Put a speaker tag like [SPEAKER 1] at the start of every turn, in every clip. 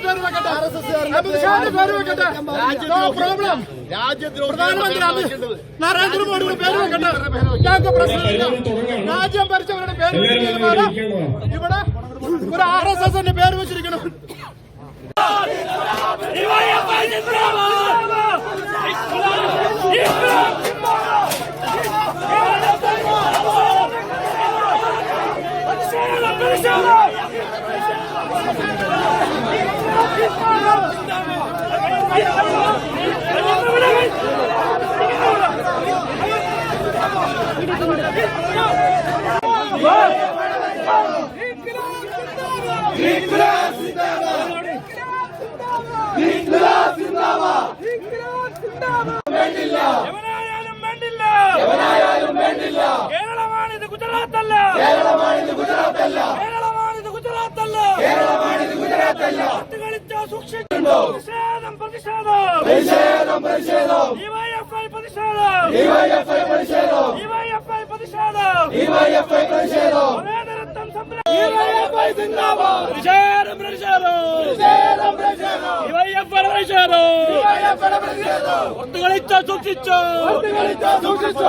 [SPEAKER 1] പേര് വെക്കട്ടെ രാജ്യം ഭരിച്ചവരുടെ പേര് ഇവിടെ ഒരു ആർ എസ് എസിന്റെ പേര് വെച്ചിരിക്കണം
[SPEAKER 2] Konuşuyorlar! Konuşuyorlar! കേരളമാണിത് ഗുജറാത്തല്ല. കേരളമാണിത് ഗുജറാത്തല്ല. കേരളമാണിത് ഗുജറാത്തല്ല. കേരളമാണിത് ഗുജറാത്തല്ല. കളിച്ച സൂക്ഷിക്കുന്നുണ്ടോ പ്രതിഷേധം പ്രതിഷേധം. പ്രതിഷേധം പ്രതിഷേധം. ഡിവൈഎഫ്ഐ പ്രതിഷേധം. ഡിവൈഎഫ്ഐ പ്രതിഷേധം. ഡിവൈഎഫ്ഐ പ്രതിഷേധം. ഡിവൈഎഫ്ഐ പ്രതിഷേധം. ഒരേതരത്വം സംരക്ഷണം ഡിവൈഎഫ്ഐ സിന്ദാബാദ് പ്രതിഷേധം പ്രതിഷേധം. പ്രതിഷേധം പ്രതിഷേധം. ഡിവൈഎഫ്ഐ പ്രതിഷേധം. ഡിവൈഎഫ്ഐ പ്രതിഷേധം. ഒത്തുകളിച്ച സൂക്ഷിച്ചു. ഒത്തുകളിച്ച സൂക്ഷിച്ചു.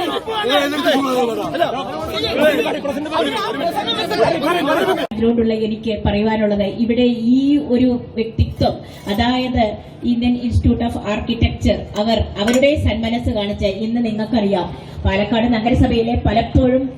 [SPEAKER 3] അതിനോടുള്ള എനിക്ക് പറയുവാനുള്ളത് ഇവിടെ ഈ ഒരു വ്യക്തിത്വം അതായത് ഇന്ത്യൻ ഇൻസ്റ്റിറ്റ്യൂട്ട് ഓഫ് ആർക്കിടെക്ചർ അവർ അവരുടെ സന്മനസ് കാണിച്ച് ഇന്ന് നിങ്ങൾക്കറിയാം. പാലക്കാട് നഗരസഭയിലെ പലപ്പോഴും